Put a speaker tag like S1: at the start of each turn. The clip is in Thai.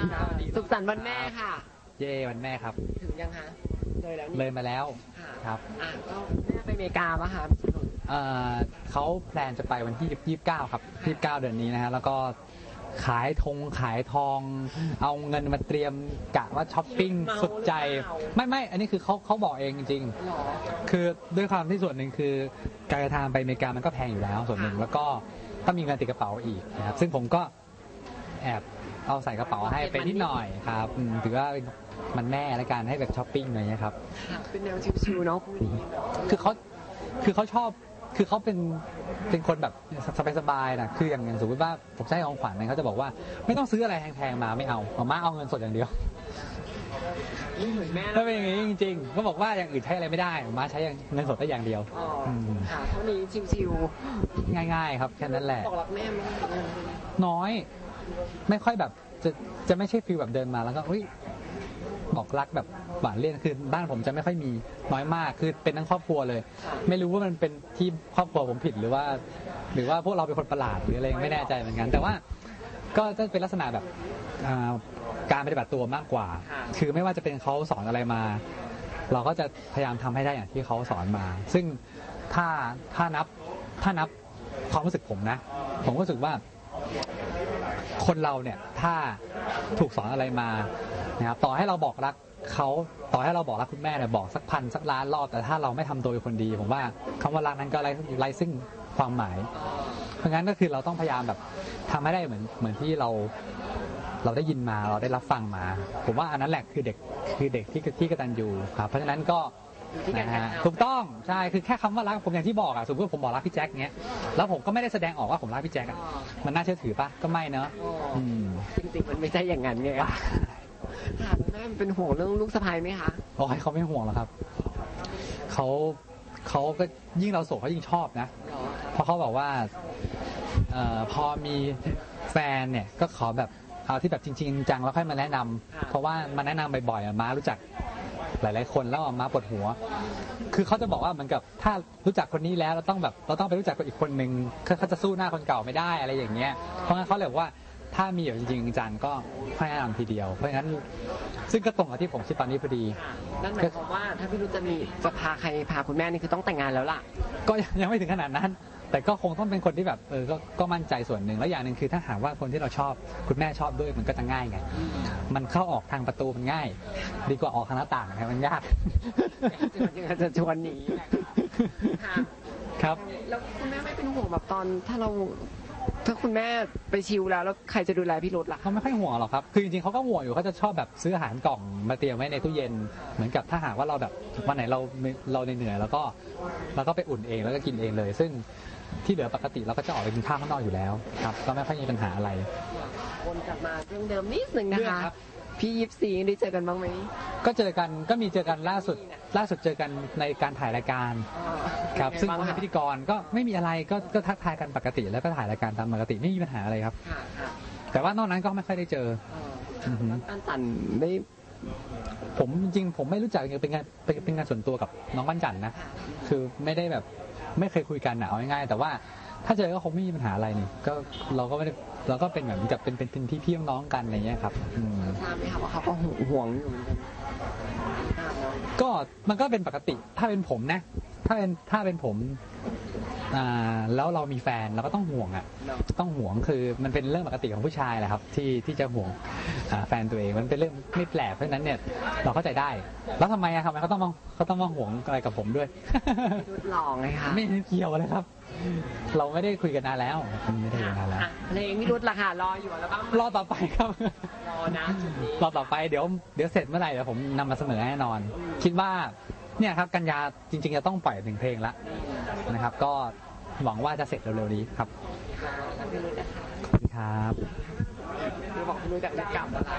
S1: ดีครับสวัสดี
S2: สุขสันต์วันแม่ค่ะ
S1: เย่วันแม่ครับ
S2: ถึงยังคะเลยแล้ว
S1: เล
S2: นี่
S1: ยมาแล้ว
S2: ค่ะ
S1: ครับ
S2: อะก็แม่ไปอเมริกาปะคะ
S1: เอ่อเขาแพลนจะไปวันที่ 29 ครับ 29 เดือนนี้นะฮะแล้วก็ขายธงขายทอง เอาเงินมาเตรียมกะว่าช้อปปิ้งสุดใจ ไม่ไม่อันนี้คือเขาเขาบอกเองจริง
S2: หรอ
S1: ๆคือด้วยความที่ส่วนหนึ่งคือการเดินทางไปอเมริกามันก็แพงอยู่แล้วส่วนหนึ่งแล้วก็ต้องมีเงินติดกระเป๋าอีกนะครับซึ่งผมก็แอบ เอาใส่กระเป๋าให้ไปนิดหน่อยครับอืมถือว่าเป็นมันแม่และการให้แบบช้อปปิ้งอะไรเงี้ยครับ
S2: ค่ะเป็นแนวชิวๆเนาะคู่นี้
S1: คือเขาคือเขาชอบคือเขาเป็นเป็นคนแบบสบายๆนะคืออย่างอย่างสมมติว่าผมจะให้ของขวัญเนี่ยเขาจะบอกว่า ไม่ต้องซื้ออะไรแพงๆมาไม่เอามาม่าเอาเงินสดอย่างเดียว
S2: ไม่เหมือนแม่
S1: ถ้าเป็นอย่างนี้จริงๆก็บอกว่าอย่างอื่นใช้อะไรไม่ได้มาใช้เงินสดได้อย่างเดียว
S2: อ๋ออ
S1: ม
S2: ค่ะเท่านี้ชิว
S1: ง่าย ๆ ครับแค่นั้นแหละ
S2: ๆบอกรักแม่ไหม
S1: น้อย ไม่ค่อยแบบจะจะไม่ใช่ฟีลแบบเดินมาแล้วก็เฮ้ยบอกรักแบบหวานเลี่ยนคือบ้านผมจะไม่ค่อยมีน้อยมากคือเป็นทั้งครอบครัวเลย ไม่รู้ว่ามันเป็นที่ครอบครัวผมผิดหรือว่า หรือว่าพวกเราเป็นคนประหลาดหรืออะไรไม่แน่ใจเหมือนกัน แต่ว่าก็จะเป็นลักษณะแบบการปฏิบัติตัวมากกว่า คือไม่ว่าจะเป็นเขาสอนอะไรมา เราก็จะพยายามทำให้ได้อย่างที่เขาสอนมา ซึ่งถ้าถ้านับถ้านับความรู้สึกผมนะ ผมก็รู้สึกว่า คนเราเนี่ยถ้าถูกสอนอะไรมานะครับต่อให้เราบอกรักเขาต่อให้เราบอกรักคุณแม่เนี่ยบอกสักพันสักล้านรอบแต่ถ้าเราไม่ทำตัวเป็นคนดี ผมว่าคำว่ารักนั้นก็ไร้ไร้ซึ่งความหมาย เพราะงั้นก็คือเราต้องพยายามแบบทำให้ได้เหมือนเหมือนที่เราเราได้ยินมาเราได้รับฟังมา ผมว่าอันนั้นแหละคือเด็กคือเด็กที่ที่กตัญญูครับเพราะฉะนั้นก็
S2: อยู่ที่การ
S1: นะ
S2: กระ
S1: ฮะ
S2: ทำ
S1: ถูกต้องใช่คือแค่คำว่ารักผมอย่างที่บอกอะสมมติว่าผมบอกรักพี่แจ็คเงี้ยแล้วผมก็ไม่ได้แสดงออกว่าผมรักพี่แจ็คอะมันน่าเชื่อถือปะก็ไม่เนอะ
S2: อ๋ออ
S1: อืม
S2: จริงๆมันไม่ใช่อย่างนั้นไงค่ะค่ะแม่เป็นห่วงเรื่องลูกสะใภ้ไหมคะ
S1: โอ้ยเขาไม่ห่วงหรอกครับเขาเขาก็ยิ่งเราโสดเขายิ่งชอบนะ
S2: หรอ
S1: เพราะเขาบอกว่าเอ่อพอมีแฟนเนี่ยก็ขอแบบเอาที่แบบจริง ๆ จังๆแล้วค่อยมาแนะนำเพราะว่ามาแนะนำบ่อยๆอะม้ารู้จัก หลาย ๆ คนแล้วอะม้าปวดหัว คือเขาจะบอกว่าเหมือนกับถ้ารู้จักคนนี้แล้วเราต้องแบบเราต้องไปรู้จักคนอีกคนนึงเขาเขาจะสู้หน้าคนเก่าไม่ได้อะไรอย่างเงี้ย เพราะงั้นเขาเลยบอกว่าถ้ามีแบบจริงๆจังๆก็ค่อยแนะนำทีเดียว เพราะงั้นซึ่งก็ตรงกับที่ผมคิดตอนนี้พอดี
S2: ค่ะนั่นหมายความว่าถ้าพี่รุธจะมีจะพาใครพาคุณแม่นี่คือต้องแต่งงานแล้วล่ะ
S1: ก็ยังยังไม่ถึงขนาดนั้น แต่ก็คงต้องเป็นคนที่แบบเออก็ก็มั่นใจส่วนหนึ่งแล้วอย่างหนึ่งคือถ้าหากว่าคนที่เราชอบคุณแม่ชอบด้วยมันก็จะง่ายไงมันเข้าออกทางประตูมันง่าย ดีกว่าออกทางหน้าต่างนะมันยาก
S2: จริงๆจะชวนหนีแหละค่ะ
S1: ครับ
S2: แล้วคุณแม่ไม่เป็นห่วงแบบตอนถ้าเรา ถ้าคุณแม่ไปชิลแล้วแล้วใครจะดูแลพี่รุธล่ะ
S1: เขาไม่ค่อยห่วงหรอกครับ คือจริงๆเขาก็ห่วงอยู่เขาจะชอบแบบซื้ออาหารกล่องมาเตรียมไว้ในตู้เย็น เหมือนกับถ้าหากว่าเราแบบวันไหนเราเราเหนื่อยๆแล้วก็เราก็ไปอุ่นเองแล้วก็กินเองเลย ซึ่งที่เหลือปกติเราก็จะออกไปกินข้าวข้างนอกอยู่แล้วครับ ก็ไม่ค่อยมีปัญหาอะไร
S2: วนกลับมาเรื่องเดิมนิดนึงนะ
S1: เรื่อง
S2: คะ
S1: ครับ
S2: พี่ยิปซีได้เจอกันบ้างไหม
S1: ก็เจอกันก็มีเจอกันล่าสุด ล่าสุดเจอกันในการถ่ายรายการ ครับ
S2: เป็นไง
S1: ซึ่ง
S2: บ้าง
S1: ผมเป็น
S2: คะ
S1: พิธีกรก็ไม่มีอะไรก็ก็ทักทายกันปกติ แล้วก็ถ่ายรายการตามปกติไม่มีปัญหาอะไรครับ
S2: ค่ะค่ะ
S1: แต่ว่านอกนั้นก็ไม่ค่อยได้เจอ
S2: เออ
S1: อฮึ
S2: แล้วปั้นจันได้
S1: ผมจริงๆผมไม่รู้จักยังเป็นงานเป็นเป็นงานส่วนตัวกับน้องปั้นจันนะคือไม่ได้แบบไม่เคยคุยกันนะเอาง่ายๆแต่ว่าถ้าเจอก็คงไม่มีปัญหาอะไรนี่ก็เราก็ไม่ได้เราก็เป็นแบบเหมือนกับเป็นเป็นเป็นพี่พี่น้องๆกันอะไรเงี้ยครับอืม
S2: ทราบไหมคะว่าเขาก็ห่วงอยู่เหมือนกันทราบเนอะ
S1: ก็มันก็เป็นปกติถ้าเป็นผมนะ ถ้าเป็นถ้าเป็นผมอ่าแล้วเรามีแฟนเราก็ต้องห่วงอะ
S2: เนอะ
S1: ต้องห่วงคือมันเป็นเรื่องปกติของผู้ชายแหละครับ ที่ที่จะห่วงอ่าแฟนตัวเองมันเป็นเรื่องไม่แปลกเพราะฉะนั้นเนี่ย เราเข้าใจได้ แล้วทำไมอะทำไมเขาต้องมาเขาต้องมาห่วงอะไรกับผมด้วย
S2: พี่รุธหลองไงคะ
S1: ไม่เกี่ยวเลยครับ เราไม่ได้คุยกันนานแล้วไม่ได้คุยกันนานแล้ว
S2: อะเพลงพี่รุธล่ะค่ะรออยู่แล้วบ้าง
S1: รอต่อไปครับ
S2: รอนะจุดนี้
S1: รอต่อไปเดี๋ยวเดี๋ยวเสร็จเมื่อไหร่เดี๋ยวผมนำมาเสนอแน่นอน คิดว่า เนี่ยครับกันยาจริงๆจะต้องปล่อยหนึ่งเพลงละนะครับ ก็หวังว่าจะเสร็จเร็วๆนี้ครับขอบคุณครับ
S2: เราบอกรู้จักกลับอะไร